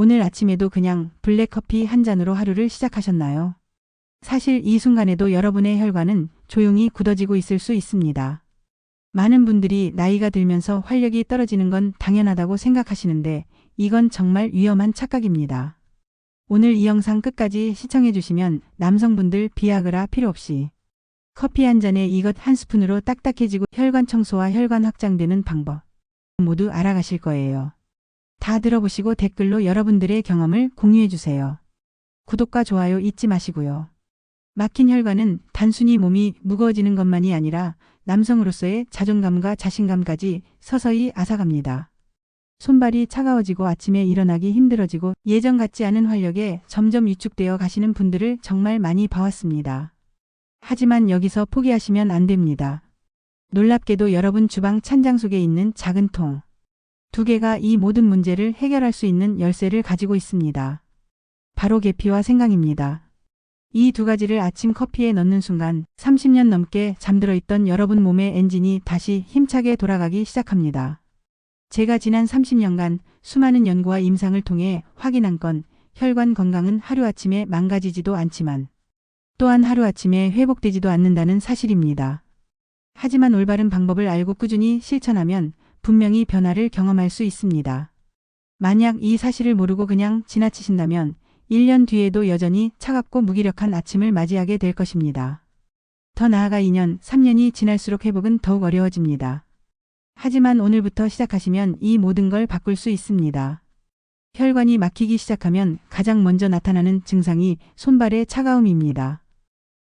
오늘 아침에도 그냥 블랙커피 한 잔으로 하루를 시작하셨나요? 사실 이 순간에도 여러분의 혈관은 조용히 굳어지고 있을 수 있습니다. 많은 분들이 나이가 들면서 활력이 떨어지는 건 당연하다고 생각하시는데 이건 정말 위험한 착각입니다. 오늘 이 영상 끝까지 시청해 주시면 남성분들 비아그라 필요 없이 커피 한 잔에 이것 한 스푼으로 딱딱해지고 혈관 청소와 혈관 확장되는 방법 모두 알아가실 거예요. 다 들어보시고 댓글로 여러분들의 경험을 공유해 주세요. 구독과 좋아요 잊지 마시고요. 막힌 혈관은 단순히 몸이 무거워지는 것만이 아니라 남성으로서의 자존감과 자신감까지 서서히 앗아갑니다. 손발이 차가워지고 아침에 일어나기 힘들어지고 예전 같지 않은 활력에 점점 위축되어 가시는 분들을 정말 많이 봐왔습니다. 하지만 여기서 포기하시면 안 됩니다. 놀랍게도 여러분 주방 찬장 속에 있는 작은 통. 두 개가 이 모든 문제를 해결할 수 있는 열쇠를 가지고 있습니다. 바로 계피와 생강입니다. 이 두 가지를 아침 커피에 넣는 순간 30년 넘게 잠들어 있던 여러분 몸의 엔진이 다시 힘차게 돌아가기 시작합니다. 제가 지난 30년간 수많은 연구와 임상을 통해 확인한 건 혈관 건강은 하루아침에 망가지지도 않지만 또한 하루아침에 회복되지도 않는다는 사실입니다. 하지만 올바른 방법을 알고 꾸준히 실천하면 분명히 변화를 경험할 수 있습니다. 만약 이 사실을 모르고 그냥 지나치신다면 1년 뒤에도 여전히 차갑고 무기력한 아침을 맞이하게 될 것입니다. 더 나아가 2년, 3년이 지날수록 회복은 더욱 어려워집니다. 하지만 오늘부터 시작하시면 이 모든 걸 바꿀 수 있습니다. 혈관이 막히기 시작하면 가장 먼저 나타나는 증상이 손발의 차가움입니다.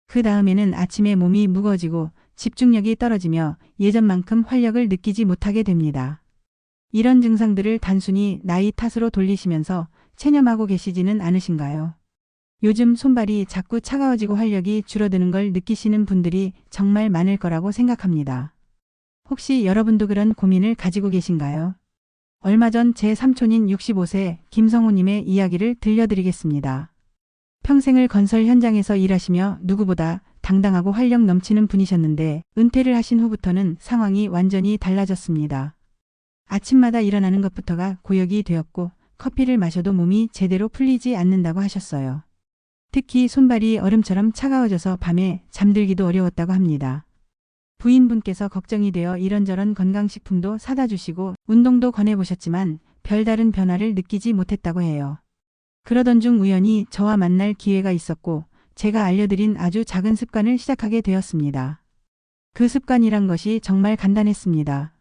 그 다음에는 아침에 몸이 무거워지고 집중력이 떨어지며 예전만큼 활력을 느끼지 못하게 됩니다. 이런 증상들을 단순히 나이 탓으로 돌리시면서 체념하고 계시지는 않으신가요? 요즘 손발이 자꾸 차가워지고 활력이 줄어드는 걸 느끼시는 분들이 정말 많을 거라고 생각합니다. 혹시 여러분도 그런 고민을 가지고 계신가요? 얼마 전 제 삼촌인 65세 김성호님의 이야기를 들려드리겠습니다. 평생을 건설 현장에서 일하시며 누구보다 당당하고 활력 넘치는 분이셨는데 은퇴를 하신 후부터는 상황이 완전히 달라졌습니다. 아침마다 일어나는 것부터가 고역이 되었고 커피를 마셔도 몸이 제대로 풀리지 않는다고 하셨어요. 특히 손발이 얼음처럼 차가워져서 밤에 잠들기도 어려웠다고 합니다. 부인분께서 걱정이 되어 이런저런 건강식품도 사다 주시고 운동도 권해보셨지만 별다른 변화를 느끼지 못했다고 해요. 그러던 중 우연히 저와 만날 기회가 있었고 제가 알려드린 아주 작은 습관을 시작하게 되었습니다. 그 습관이란 것이 정말 간단했습니다.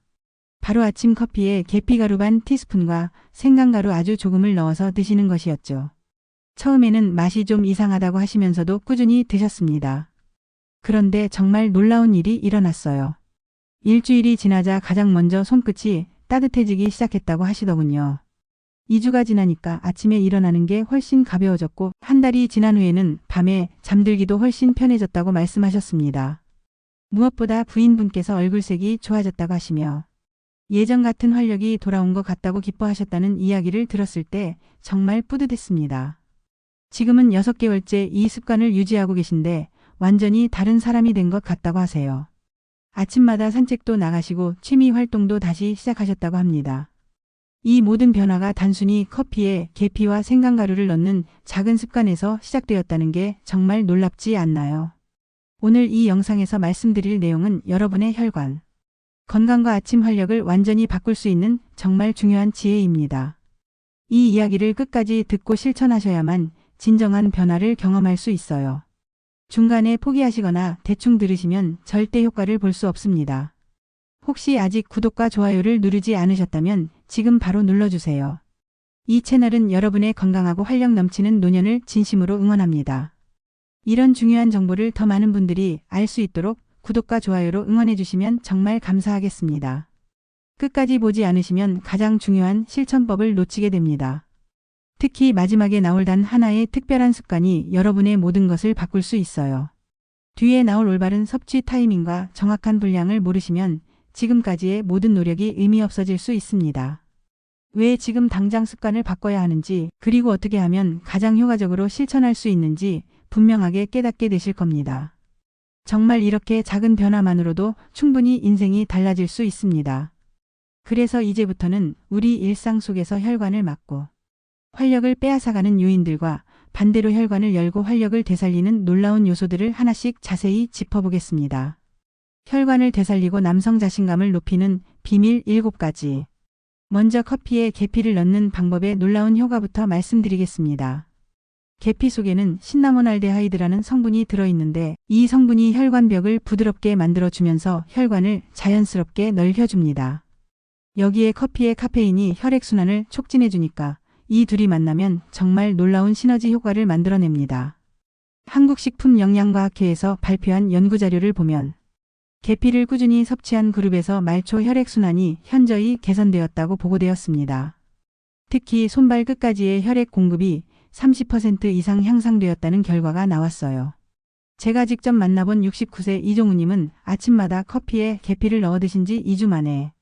바로 아침 커피에 계피가루 반 티스푼과 생강가루 아주 조금을 넣어서 드시는 것이었죠. 처음에는 맛이 좀 이상하다고 하시면서도 꾸준히 드셨습니다. 그런데 정말 놀라운 일이 일어났어요. 일주일이 지나자 가장 먼저 손끝이 따뜻해지기 시작했다고 하시더군요. 2주가 지나니까 아침에 일어나는 게 훨씬 가벼워졌고 한 달이 지난 후에는 밤에 잠들기도 훨씬 편해졌다고 말씀하셨습니다. 무엇보다 부인분께서 얼굴색이 좋아졌다고 하시며 예전 같은 활력이 돌아온 것 같다고 기뻐하셨다는 이야기를 들었을 때 정말 뿌듯했습니다. 지금은 6개월째 이 습관을 유지하고 계신데 완전히 다른 사람이 된 것 같다고 하세요. 아침마다 산책도 나가시고 취미 활동도 다시 시작하셨다고 합니다. 이 모든 변화가 단순히 커피에 계피와 생강가루를 넣는 작은 습관에서 시작되었다는 게 정말 놀랍지 않나요? 오늘 이 영상에서 말씀드릴 내용은 여러분의 혈관, 건강과 아침 활력을 완전히 바꿀 수 있는 정말 중요한 지혜입니다. 이 이야기를 끝까지 듣고 실천하셔야만 진정한 변화를 경험할 수 있어요. 중간에 포기하시거나 대충 들으시면 절대 효과를 볼 수 없습니다. 혹시 아직 구독과 좋아요를 누르지 않으셨다면 지금 바로 눌러주세요. 이 채널은 여러분의 건강하고 활력 넘치는 노년을 진심으로 응원합니다. 이런 중요한 정보를 더 많은 분들이 알 수 있도록 구독과 좋아요로 응원해 주시면 정말 감사하겠습니다. 끝까지 보지 않으시면 가장 중요한 실천법을 놓치게 됩니다. 특히 마지막에 나올 단 하나의 특별한 습관이 여러분의 모든 것을 바꿀 수 있어요. 뒤에 나올 올바른 섭취 타이밍과 정확한 분량을 모르시면 지금까지의 모든 노력이 의미 없어질 수 있습니다. 왜 지금 당장 습관을 바꿔야 하는지, 그리고 어떻게 하면 가장 효과적으로 실천할 수 있는지 분명하게 깨닫게 되실 겁니다. 정말 이렇게 작은 변화만으로도 충분히 인생이 달라질 수 있습니다. 그래서 이제부터는 우리 일상 속에서 혈관을 막고 활력을 빼앗아가는 요인들과 반대로 혈관을 열고 활력을 되살리는 놀라운 요소들을 하나씩 자세히 짚어보겠습니다. 혈관을 되살리고 남성 자신감을 높이는 비밀 7가지. 먼저 커피에 계피를 넣는 방법의 놀라운 효과부터 말씀드리겠습니다. 계피 속에는 신나모날데하이드라는 성분이 들어있는데 이 성분이 혈관벽을 부드럽게 만들어주면서 혈관을 자연스럽게 넓혀줍니다. 여기에 커피의 카페인이 혈액순환을 촉진해주니까 이 둘이 만나면 정말 놀라운 시너지 효과를 만들어냅니다. 한국식품영양과학회에서 발표한 연구자료를 보면 계피를 꾸준히 섭취한 그룹에서 말초 혈액순환이 현저히 개선되었다고 보고되었습니다. 특히 손발 끝까지의 혈액 공급이 30% 이상 향상되었다는 결과가 나왔어요. 제가 직접 만나본 69세 이종우님은 아침마다 커피에 계피를 넣어 드신 지 2주 만에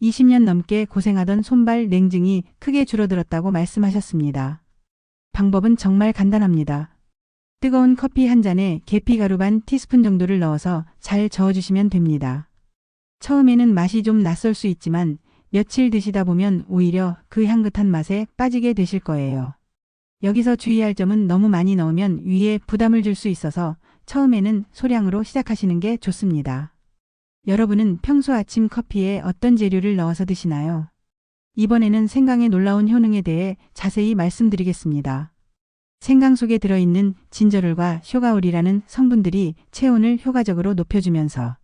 20년 넘게 고생하던 손발 냉증이 크게 줄어들었다고 말씀하셨습니다. 방법은 정말 간단합니다. 뜨거운 커피 한 잔에 계피 가루 반 티스푼 정도를 넣어서 잘 저어주시면 됩니다. 처음에는 맛이 좀 낯설 수 있지만 며칠 드시다 보면 오히려 그 향긋한 맛에 빠지게 되실 거예요. 여기서 주의할 점은 너무 많이 넣으면 위에 부담을 줄 수 있어서 처음에는 소량으로 시작하시는 게 좋습니다. 여러분은 평소 아침 커피에 어떤 재료를 넣어서 드시나요? 이번에는 생강의 놀라운 효능에 대해 자세히 말씀드리겠습니다. 생강 속에 들어있는 진저롤과 쇼가올이라는 성분들이 체온을 효과적으로 높여주면서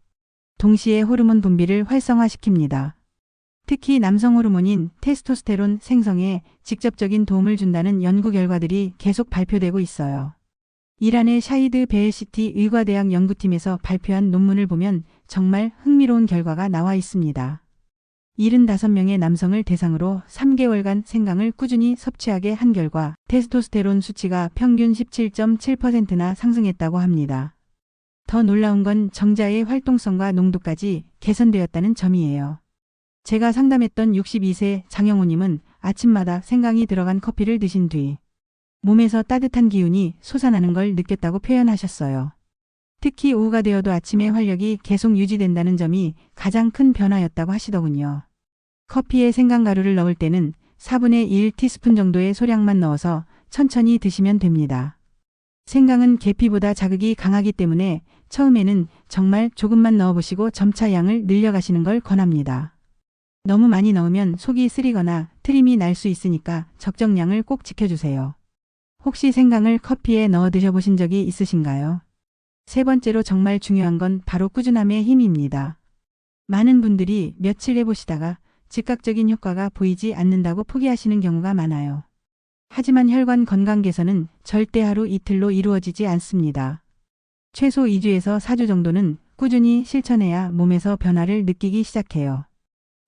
동시에 호르몬 분비를 활성화시킵니다. 특히 남성 호르몬인 테스토스테론 생성에 직접적인 도움을 준다는 연구 결과들이 계속 발표되고 있어요. 이란의 샤이드 베헬시티 의과대학 연구팀에서 발표한 논문을 보면 정말 흥미로운 결과가 나와 있습니다. 75명의 남성을 대상으로 3개월간 생강을 꾸준히 섭취하게 한 결과 테스토스테론 수치가 평균 17.7%나 상승했다고 합니다. 더 놀라운 건 정자의 활동성과 농도까지 개선되었다는 점이에요. 제가 상담했던 62세 장영우님은 아침마다 생강이 들어간 커피를 드신 뒤 몸에서 따뜻한 기운이 솟아나는 걸 느꼈다고 표현하셨어요. 특히 오후가 되어도 아침의 활력이 계속 유지된다는 점이 가장 큰 변화였다고 하시더군요. 커피에 생강가루를 넣을 때는 4분의 1 티스푼 정도의 소량만 넣어서 천천히 드시면 됩니다. 생강은 계피보다 자극이 강하기 때문에 처음에는 정말 조금만 넣어보시고 점차 양을 늘려가시는 걸 권합니다. 너무 많이 넣으면 속이 쓰리거나 트림이 날 수 있으니까 적정량을 꼭 지켜주세요. 혹시 생강을 커피에 넣어 드셔보신 적이 있으신가요? 세 번째로 정말 중요한 건 바로 꾸준함의 힘입니다. 많은 분들이 며칠 해보시다가 즉각적인 효과가 보이지 않는다고 포기하시는 경우가 많아요. 하지만 혈관 건강 개선은 절대 하루 이틀로 이루어지지 않습니다. 최소 2주에서 4주 정도는 꾸준히 실천해야 몸에서 변화를 느끼기 시작해요.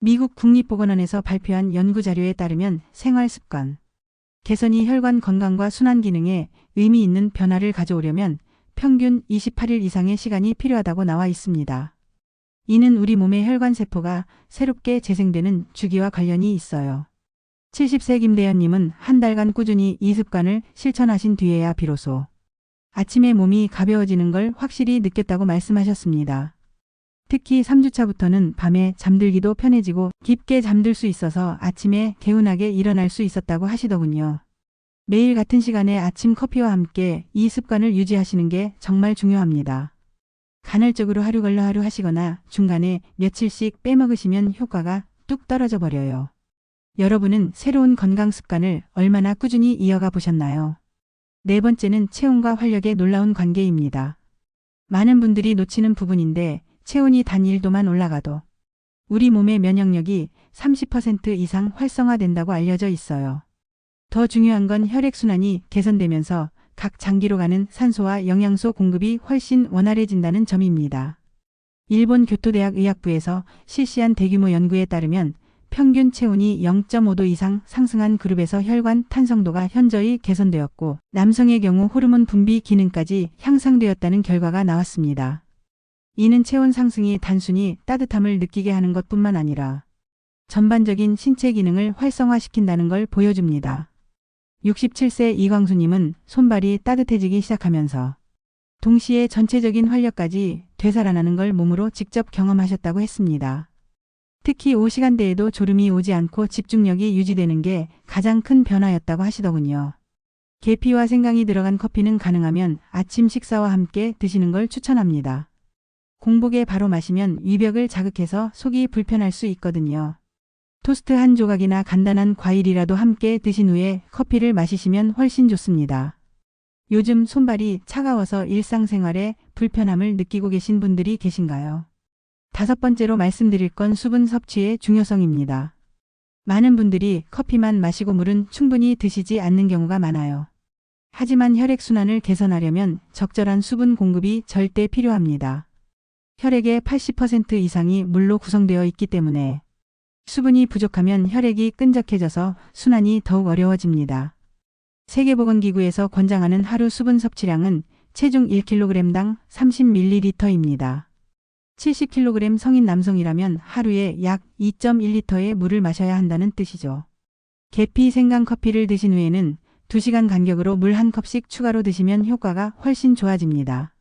미국 국립보건원에서 발표한 연구 자료에 따르면 생활 습관, 개선이 혈관 건강과 순환 기능에 의미 있는 변화를 가져오려면 평균 28일 이상의 시간이 필요하다고 나와 있습니다. 이는 우리 몸의 혈관 세포가 새롭게 재생되는 주기와 관련이 있어요. 70세 김대현님은 한 달간 꾸준히 이 습관을 실천하신 뒤에야 비로소 아침에 몸이 가벼워지는 걸 확실히 느꼈다고 말씀하셨습니다. 특히 3주차부터는 밤에 잠들기도 편해지고 깊게 잠들 수 있어서 아침에 개운하게 일어날 수 있었다고 하시더군요. 매일 같은 시간에 아침 커피와 함께 이 습관을 유지하시는 게 정말 중요합니다. 간헐적으로 하루 걸러 하루 하시거나 중간에 며칠씩 빼먹으시면 효과가 뚝 떨어져 버려요. 여러분은 새로운 건강 습관을 얼마나 꾸준히 이어가 보셨나요? 네 번째는 체온과 활력의 놀라운 관계입니다. 많은 분들이 놓치는 부분인데 체온이 단 1도만 올라가도 우리 몸의 면역력이 30% 이상 활성화된다고 알려져 있어요. 더 중요한 건 혈액순환이 개선되면서 각 장기로 가는 산소와 영양소 공급이 훨씬 원활해진다는 점입니다. 일본 교토대학 의학부에서 실시한 대규모 연구에 따르면 평균 체온이 0.5도 이상 상승한 그룹에서 혈관 탄성도가 현저히 개선되었고 남성의 경우 호르몬 분비 기능까지 향상되었다는 결과가 나왔습니다. 이는 체온 상승이 단순히 따뜻함을 느끼게 하는 것뿐만 아니라 전반적인 신체 기능을 활성화시킨다는 걸 보여줍니다. 67세 이광수님은 손발이 따뜻해지기 시작하면서 동시에 전체적인 활력까지 되살아나는 걸 몸으로 직접 경험하셨다고 했습니다. 특히 오후 시간대에도 졸음이 오지 않고 집중력이 유지되는 게 가장 큰 변화였다고 하시더군요. 계피와 생강이 들어간 커피는 가능하면 아침 식사와 함께 드시는 걸 추천합니다. 공복에 바로 마시면 위벽을 자극해서 속이 불편할 수 있거든요. 토스트 한 조각이나 간단한 과일이라도 함께 드신 후에 커피를 마시시면 훨씬 좋습니다. 요즘 손발이 차가워서 일상생활에 불편함을 느끼고 계신 분들이 계신가요? 다섯 번째로 말씀드릴 건 수분 섭취의 중요성입니다. 많은 분들이 커피만 마시고 물은 충분히 드시지 않는 경우가 많아요. 하지만 혈액순환을 개선하려면 적절한 수분 공급이 절대 필요합니다. 혈액의 80% 이상이 물로 구성되어 있기 때문에 수분이 부족하면 혈액이 끈적해져서 순환이 더욱 어려워집니다. 세계보건기구에서 권장하는 하루 수분 섭취량은 체중 1kg당 30ml입니다. 70kg 성인 남성이라면 하루에 약 2.1리터의 물을 마셔야 한다는 뜻이죠. 계피 생강 커피를 드신 후에는 2시간 간격으로 물 한 컵씩 추가로 드시면 효과가 훨씬 좋아집니다.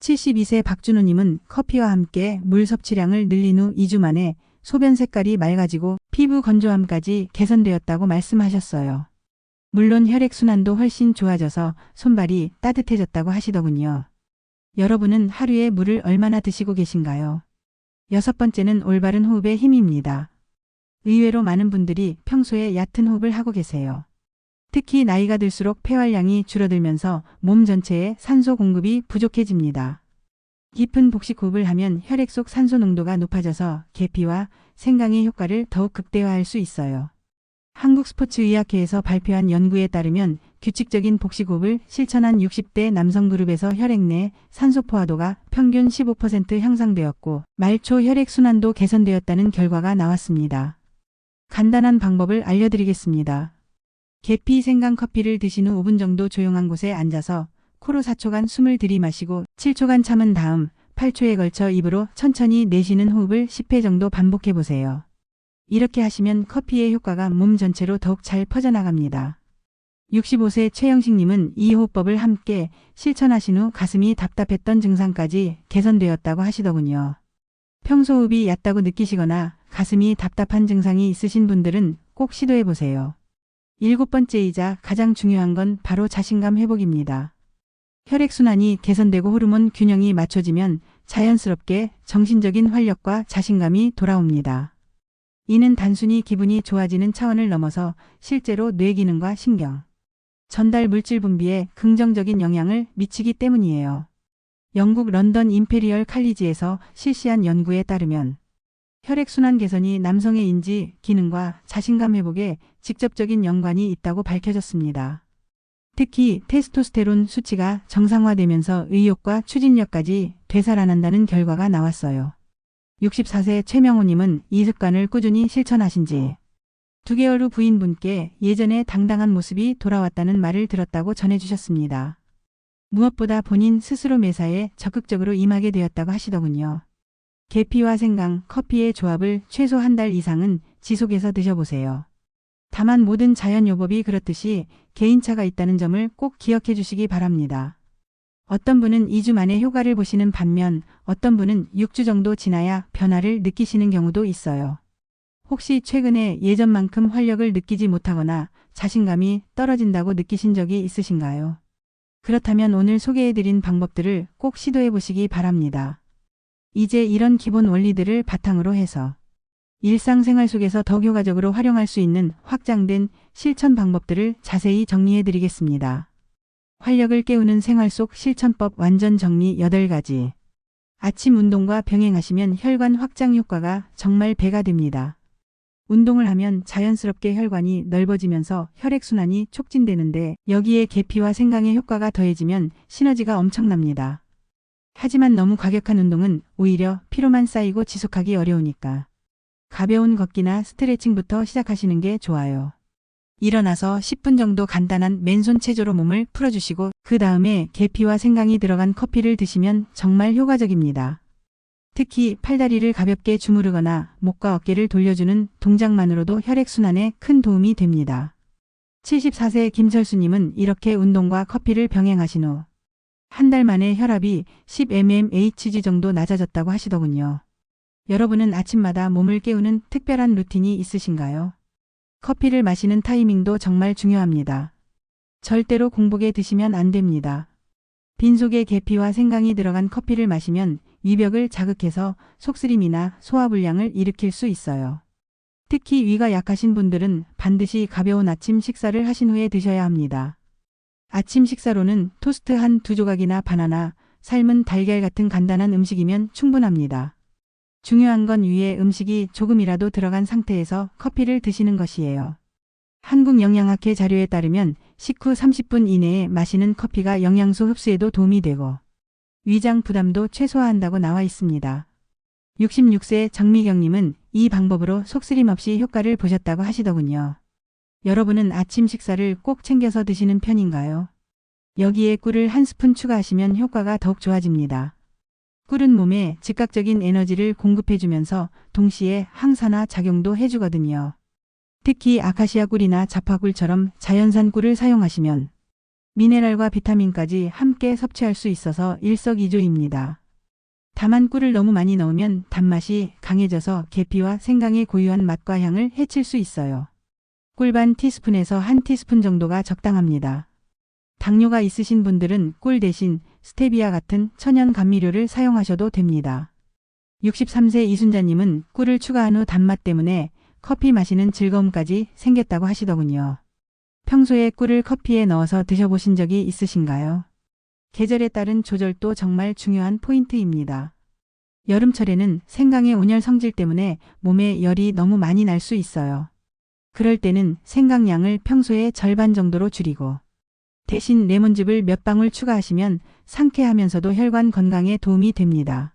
72세 박준호님은 커피와 함께 물 섭취량을 늘린 후 2주 만에 소변 색깔이 맑아지고 피부 건조함까지 개선되었다고 말씀하셨어요. 물론 혈액순환도 훨씬 좋아져서 손발이 따뜻해졌다고 하시더군요. 여러분은 하루에 물을 얼마나 드시고 계신가요? 여섯 번째는 올바른 호흡의 힘입니다. 의외로 많은 분들이 평소에 얕은 호흡을 하고 계세요. 특히 나이가 들수록 폐활량이 줄어들면서 몸 전체에 산소 공급이 부족해집니다. 깊은 복식 호흡을 하면 혈액 속 산소 농도가 높아져서 계피와 생강의 효과를 더욱 극대화할 수 있어요. 한국스포츠의학회에서 발표한 연구에 따르면 규칙적인 복식호흡을 실천한 60대 남성 그룹에서 혈액 내 산소 포화도가 평균 15% 향상되었고 말초 혈액순환도 개선되었다는 결과가 나왔습니다. 간단한 방법을 알려드리겠습니다. 계피 생강 커피를 드신 후 5분 정도 조용한 곳에 앉아서 코로 4초간 숨을 들이마시고 7초간 참은 다음 8초에 걸쳐 입으로 천천히 내쉬는 호흡을 10회 정도 반복해 보세요. 이렇게 하시면 커피의 효과가 몸 전체로 더욱 잘 퍼져나갑니다. 65세 최영식님은 이 호흡법을 함께 실천하신 후 가슴이 답답했던 증상까지 개선되었다고 하시더군요. 평소 호흡이 얕다고 느끼시거나 가슴이 답답한 증상이 있으신 분들은 꼭 시도해 보세요. 일곱 번째이자 가장 중요한 건 바로 자신감 회복입니다. 혈액순환이 개선되고 호르몬 균형이 맞춰지면 자연스럽게 정신적인 활력과 자신감이 돌아옵니다. 이는 단순히 기분이 좋아지는 차원을 넘어서 실제로 뇌 기능과 신경, 전달 물질 분비에 긍정적인 영향을 미치기 때문이에요. 영국 런던 임페리얼 칼리지에서 실시한 연구에 따르면 혈액순환 개선이 남성의 인지, 기능과 자신감 회복에 직접적인 연관이 있다고 밝혀졌습니다. 특히 테스토스테론 수치가 정상화되면서 의욕과 추진력까지 되살아난다는 결과가 나왔어요. 64세 최명호님은 이 습관을 꾸준히 실천하신 지 2개월 후 부인분께 예전의 당당한 모습이 돌아왔다는 말을 들었다고 전해주셨습니다. 무엇보다 본인 스스로 매사에 적극적으로 임하게 되었다고 하시더군요. 계피와 생강, 커피의 조합을 최소 한 달 이상은 지속해서 드셔보세요. 다만 모든 자연요법이 그렇듯이 개인차가 있다는 점을 꼭 기억해 주시기 바랍니다. 어떤 분은 2주 만에 효과를 보시는 반면 어떤 분은 6주 정도 지나야 변화를 느끼시는 경우도 있어요. 혹시 최근에 예전만큼 활력을 느끼지 못하거나 자신감이 떨어진다고 느끼신 적이 있으신가요? 그렇다면 오늘 소개해드린 방법들을 꼭 시도해 보시기 바랍니다. 이제 이런 기본 원리들을 바탕으로 해서 일상생활 속에서 더 효과적으로 활용할 수 있는 확장된 실천 방법들을 자세히 정리해 드리겠습니다. 활력을 깨우는 생활 속 실천법 완전 정리 8가지. 아침 운동과 병행하시면 혈관 확장 효과가 정말 배가 됩니다. 운동을 하면 자연스럽게 혈관이 넓어지면서 혈액순환이 촉진되는데 여기에 계피와 생강의 효과가 더해지면 시너지가 엄청납니다. 하지만 너무 과격한 운동은 오히려 피로만 쌓이고 지속하기 어려우니까 가벼운 걷기나 스트레칭부터 시작하시는 게 좋아요. 일어나서 10분 정도 간단한 맨손 체조로 몸을 풀어주시고 그 다음에 계피와 생강이 들어간 커피를 드시면 정말 효과적입니다. 특히 팔다리를 가볍게 주무르거나 목과 어깨를 돌려주는 동작만으로도 혈액순환에 큰 도움이 됩니다. 74세 김철수님은 이렇게 운동과 커피를 병행하신 후 한 달 만에 혈압이 10mmHg 정도 낮아졌다고 하시더군요. 여러분은 아침마다 몸을 깨우는 특별한 루틴이 있으신가요? 커피를 마시는 타이밍도 정말 중요합니다. 절대로 공복에 드시면 안 됩니다. 빈속에 계피와 생강이 들어간 커피를 마시면 위벽을 자극해서 속쓰림이나 소화불량을 일으킬 수 있어요. 특히 위가 약하신 분들은 반드시 가벼운 아침 식사를 하신 후에 드셔야 합니다. 아침 식사로는 토스트 한 두 조각이나 바나나, 삶은 달걀 같은 간단한 음식이면 충분합니다. 중요한 건 위에 음식이 조금이라도 들어간 상태에서 커피를 드시는 것이에요. 한국 영양학회 자료에 따르면 식후 30분 이내에 마시는 커피가 영양소 흡수에도 도움이 되고 위장 부담도 최소화한다고 나와 있습니다. 66세 정미경님은 이 방법으로 속쓰림 없이 효과를 보셨다고 하시더군요. 여러분은 아침 식사를 꼭 챙겨서 드시는 편인가요? 여기에 꿀을 한 스푼 추가하시면 효과가 더욱 좋아집니다. 꿀은 몸에 즉각적인 에너지를 공급해주면서 동시에 항산화 작용도 해주거든요. 특히 아카시아 꿀이나 자파꿀처럼 자연산 꿀을 사용하시면 미네랄과 비타민까지 함께 섭취할 수 있어서 일석이조입니다. 다만 꿀을 너무 많이 넣으면 단맛이 강해져서 계피와 생강의 고유한 맛과 향을 해칠 수 있어요. 꿀 반 티스푼에서 한 티스푼 정도가 적당합니다. 당뇨가 있으신 분들은 꿀 대신 스테비아 같은 천연 감미료를 사용하셔도 됩니다. 63세 이순자님은 꿀을 추가한 후 단맛 때문에 커피 마시는 즐거움까지 생겼다고 하시더군요. 평소에 꿀을 커피에 넣어서 드셔보신 적이 있으신가요? 계절에 따른 조절도 정말 중요한 포인트입니다. 여름철에는 생강의 온열 성질 때문에 몸에 열이 너무 많이 날 수 있어요. 그럴 때는 생강량을 평소의 절반 정도로 줄이고 대신 레몬즙을 몇 방울 추가하시면 상쾌하면서도 혈관 건강에 도움이 됩니다.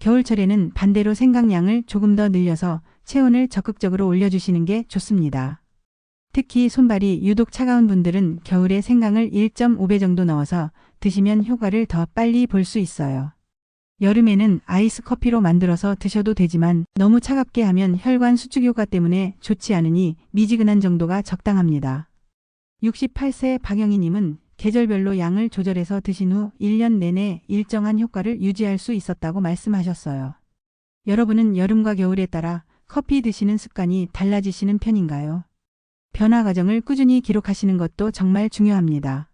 겨울철에는 반대로 생강량을 조금 더 늘려서 체온을 적극적으로 올려주시는 게 좋습니다. 특히 손발이 유독 차가운 분들은 겨울에 생강을 1.5배 정도 넣어서 드시면 효과를 더 빨리 볼 수 있어요. 여름에는 아이스 커피로 만들어서 드셔도 되지만 너무 차갑게 하면 혈관 수축 효과 때문에 좋지 않으니 미지근한 정도가 적당합니다. 68세 박영희님은 계절별로 양을 조절해서 드신 후 1년 내내 일정한 효과를 유지할 수 있었다고 말씀하셨어요. 여러분은 여름과 겨울에 따라 커피 드시는 습관이 달라지시는 편인가요? 변화 과정을 꾸준히 기록하시는 것도 정말 중요합니다.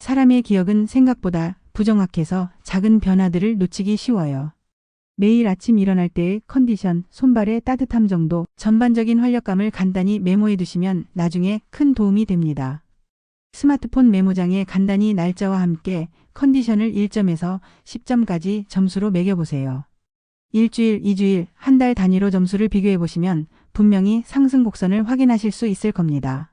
사람의 기억은 생각보다 부정확해서 작은 변화들을 놓치기 쉬워요. 매일 아침 일어날 때의 컨디션, 손발의 따뜻함 정도, 전반적인 활력감을 간단히 메모해 두시면 나중에 큰 도움이 됩니다. 스마트폰 메모장에 간단히 날짜와 함께 컨디션을 1점에서 10점까지 점수로 매겨보세요. 일주일, 이주일, 한 달 단위로 점수를 비교해 보시면 분명히 상승 곡선을 확인하실 수 있을 겁니다.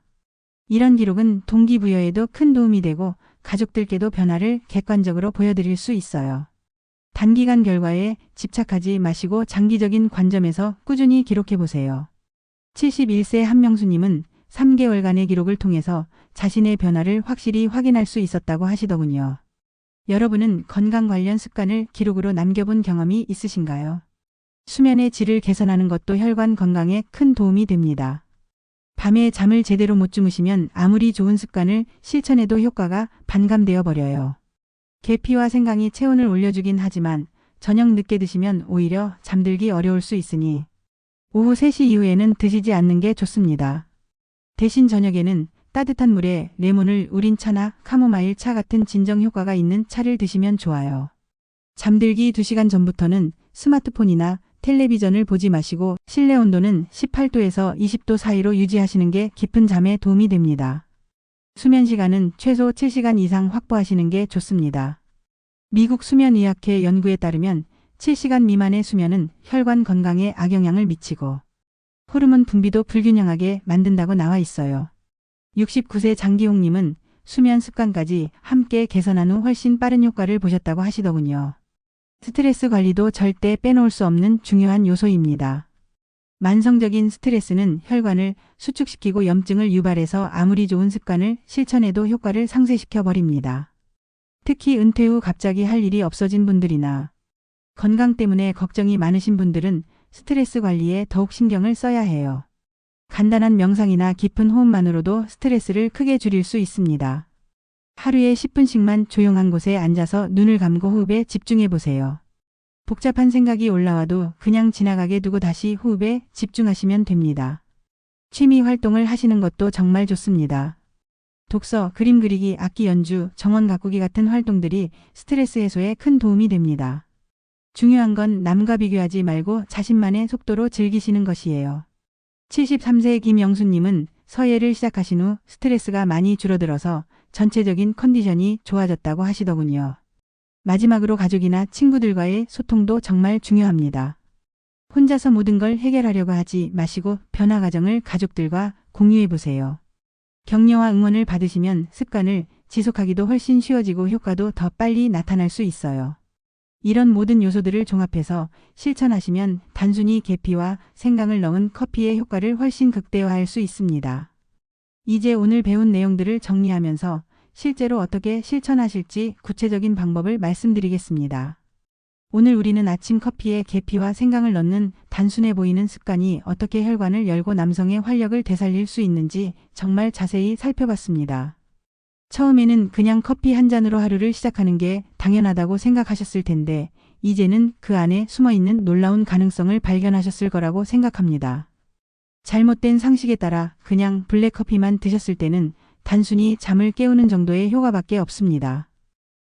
이런 기록은 동기부여에도 큰 도움이 되고 가족들께도 변화를 객관적으로 보여드릴 수 있어요. 단기간 결과에 집착하지 마시고 장기적인 관점에서 꾸준히 기록해 보세요. 71세 한명수님은 3개월간의 기록을 통해서 자신의 변화를 확실히 확인할 수 있었다고 하시더군요. 여러분은 건강 관련 습관을 기록으로 남겨본 경험이 있으신가요? 수면의 질을 개선하는 것도 혈관 건강에 큰 도움이 됩니다. 밤에 잠을 제대로 못 주무시면 아무리 좋은 습관을 실천해도 효과가 반감되어 버려요. 계피와 생강이 체온을 올려주긴 하지만 저녁 늦게 드시면 오히려 잠들기 어려울 수 있으니 오후 3시 이후에는 드시지 않는 게 좋습니다. 대신 저녁에는 따뜻한 물에 레몬을 우린 차나 카모마일 차 같은 진정 효과가 있는 차를 드시면 좋아요. 잠들기 2시간 전부터는 스마트폰이나 텔레비전을 보지 마시고 실내 온도는 18도에서 20도 사이로 유지하시는 게 깊은 잠에 도움이 됩니다. 수면 시간은 최소 7시간 이상 확보하시는 게 좋습니다. 미국 수면의학회 연구에 따르면 7시간 미만의 수면은 혈관 건강에 악영향을 미치고 호르몬 분비도 불균형하게 만든다고 나와 있어요. 69세 장기홍님은 수면 습관까지 함께 개선한 후 훨씬 빠른 효과를 보셨다고 하시더군요. 스트레스 관리도 절대 빼놓을 수 없는 중요한 요소입니다. 만성적인 스트레스는 혈관을 수축시키고 염증을 유발해서 아무리 좋은 습관을 실천해도 효과를 상쇄시켜 버립니다. 특히 은퇴 후 갑자기 할 일이 없어진 분들이나 건강 때문에 걱정이 많으신 분들은 스트레스 관리에 더욱 신경을 써야 해요. 간단한 명상이나 깊은 호흡만으로도 스트레스를 크게 줄일 수 있습니다. 하루에 10분씩만 조용한 곳에 앉아서 눈을 감고 호흡에 집중해 보세요. 복잡한 생각이 올라와도 그냥 지나가게 두고 다시 호흡에 집중하시면 됩니다. 취미 활동을 하시는 것도 정말 좋습니다. 독서, 그림 그리기, 악기 연주, 정원 가꾸기 같은 활동들이 스트레스 해소에 큰 도움이 됩니다. 중요한 건 남과 비교하지 말고 자신만의 속도로 즐기시는 것이에요. 73세 김영수님은 서예를 시작하신 후 스트레스가 많이 줄어들어서 전체적인 컨디션이 좋아졌다고 하시더군요. 마지막으로 가족이나 친구들과의 소통도 정말 중요합니다. 혼자서 모든 걸 해결하려고 하지 마시고 변화 과정을 가족들과 공유해 보세요. 격려와 응원을 받으시면 습관을 지속하기도 훨씬 쉬워지고 효과도 더 빨리 나타날 수 있어요. 이런 모든 요소들을 종합해서 실천하시면 단순히 계피와 생강을 넣은 커피의 효과를 훨씬 극대화할 수 있습니다. 이제 오늘 배운 내용들을 정리하면서 실제로 어떻게 실천하실지 구체적인 방법을 말씀드리겠습니다. 오늘 우리는 아침 커피에 계피와 생강을 넣는 단순해 보이는 습관이 어떻게 혈관을 열고 남성의 활력을 되살릴 수 있는지 정말 자세히 살펴봤습니다. 처음에는 그냥 커피 한 잔으로 하루를 시작하는 게 당연하다고 생각하셨을 텐데, 이제는 그 안에 숨어 있는 놀라운 가능성을 발견하셨을 거라고 생각합니다. 잘못된 상식에 따라 그냥 블랙커피만 드셨을 때는 단순히 잠을 깨우는 정도의 효과밖에 없습니다.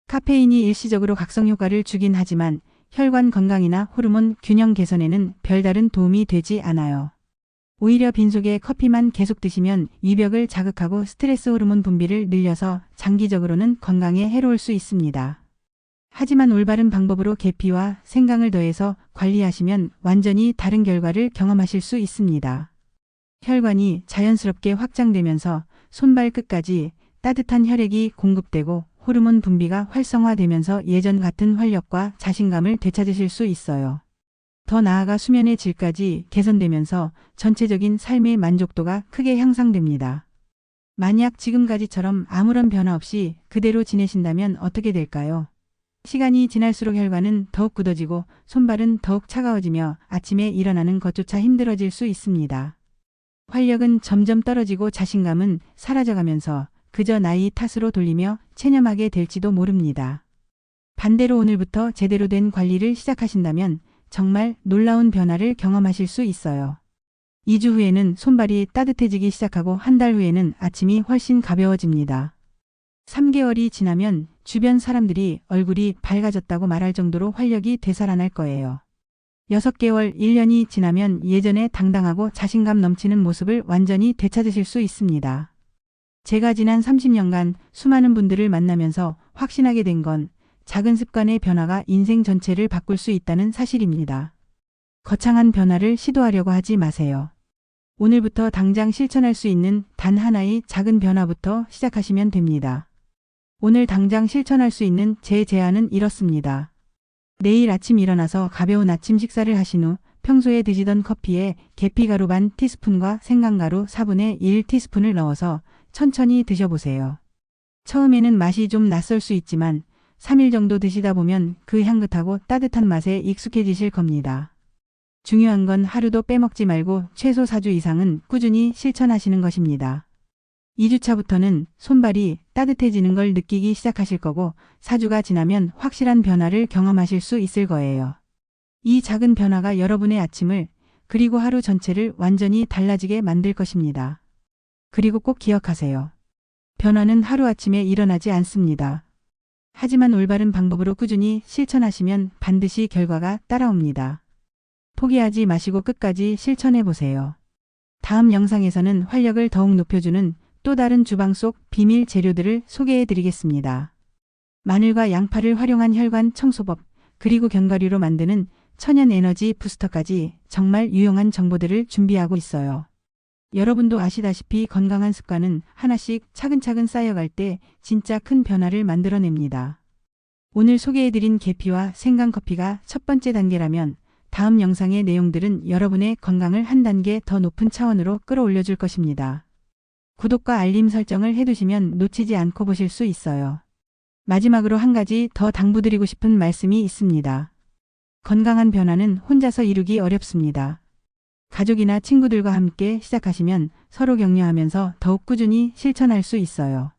카페인이 일시적으로 각성 효과를 주긴 하지만 혈관 건강이나 호르몬 균형 개선에는 별다른 도움이 되지 않아요. 오히려 빈속에 커피만 계속 드시면 위벽을 자극하고 스트레스 호르몬 분비를 늘려서 장기적으로는 건강에 해로울 수 있습니다. 하지만 올바른 방법으로 계피와 생강을 더해서 관리하시면 완전히 다른 결과를 경험하실 수 있습니다. 혈관이 자연스럽게 확장되면서 손발 끝까지 따뜻한 혈액이 공급되고 호르몬 분비가 활성화되면서 예전 같은 활력과 자신감을 되찾으실 수 있어요. 더 나아가 수면의 질까지 개선되면서 전체적인 삶의 만족도가 크게 향상됩니다. 만약 지금까지처럼 아무런 변화 없이 그대로 지내신다면 어떻게 될까요? 시간이 지날수록 혈관은 더욱 굳어지고 손발은 더욱 차가워지며 아침에 일어나는 것조차 힘들어질 수 있습니다. 활력은 점점 떨어지고 자신감은 사라져가면서 그저 나이 탓으로 돌리며 체념하게 될지도 모릅니다. 반대로 오늘부터 제대로 된 관리를 시작하신다면 정말 놀라운 변화를 경험하실 수 있어요. 2주 후에는 손발이 따뜻해지기 시작하고 한 달 후에는 아침이 훨씬 가벼워집니다. 3개월이 지나면 주변 사람들이 얼굴이 밝아졌다고 말할 정도로 활력이 되살아날 거예요. 6개월, 1년이 지나면 예전에 당당하고 자신감 넘치는 모습을 완전히 되찾으실 수 있습니다. 제가 지난 30년간 수많은 분들을 만나면서 확신하게 된 건 작은 습관의 변화가 인생 전체를 바꿀 수 있다는 사실입니다. 거창한 변화를 시도하려고 하지 마세요. 오늘부터 당장 실천할 수 있는 단 하나의 작은 변화부터 시작하시면 됩니다. 오늘 당장 실천할 수 있는 제 제안은 이렇습니다. 내일 아침 일어나서 가벼운 아침 식사를 하신 후 평소에 드시던 커피에 계피가루 반 티스푼과 생강가루 4분의 1 티스푼을 넣어서 천천히 드셔보세요. 처음에는 맛이 좀 낯설 수 있지만 3일 정도 드시다 보면 그 향긋하고 따뜻한 맛에 익숙해지실 겁니다. 중요한 건 하루도 빼먹지 말고 최소 4주 이상은 꾸준히 실천하시는 것입니다. 2주차부터는 손발이 따뜻해지는 걸 느끼기 시작하실 거고 4주가 지나면 확실한 변화를 경험하실 수 있을 거예요. 이 작은 변화가 여러분의 아침을 그리고 하루 전체를 완전히 달라지게 만들 것입니다. 그리고 꼭 기억하세요. 변화는 하루아침에 일어나지 않습니다. 하지만 올바른 방법으로 꾸준히 실천하시면 반드시 결과가 따라옵니다. 포기하지 마시고 끝까지 실천해 보세요. 다음 영상에서는 활력을 더욱 높여주는 또 다른 주방 속 비밀 재료들을 소개해 드리겠습니다. 마늘과 양파를 활용한 혈관 청소법, 그리고 견과류로 만드는 천연 에너지 부스터까지 정말 유용한 정보들을 준비하고 있어요. 여러분도 아시다시피 건강한 습관은 하나씩 차근차근 쌓여갈 때 진짜 큰 변화를 만들어냅니다. 오늘 소개해드린 계피와 생강커피가 첫 번째 단계라면 다음 영상의 내용들은 여러분의 건강을 한 단계 더 높은 차원으로 끌어올려줄 것입니다. 구독과 알림 설정을 해두시면 놓치지 않고 보실 수 있어요. 마지막으로 한 가지 더 당부드리고 싶은 말씀이 있습니다. 건강한 변화는 혼자서 이루기 어렵습니다. 가족이나 친구들과 함께 시작하시면 서로 격려하면서 더욱 꾸준히 실천할 수 있어요.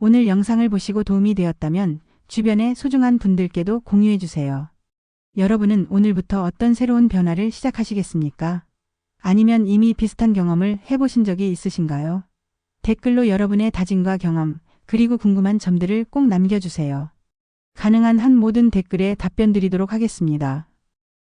오늘 영상을 보시고 도움이 되었다면 주변의 소중한 분들께도 공유해 주세요. 여러분은 오늘부터 어떤 새로운 변화를 시작하시겠습니까? 아니면 이미 비슷한 경험을 해보신 적이 있으신가요? 댓글로 여러분의 다짐과 경험, 그리고 궁금한 점들을 꼭 남겨주세요. 가능한 한 모든 댓글에 답변 드리도록 하겠습니다.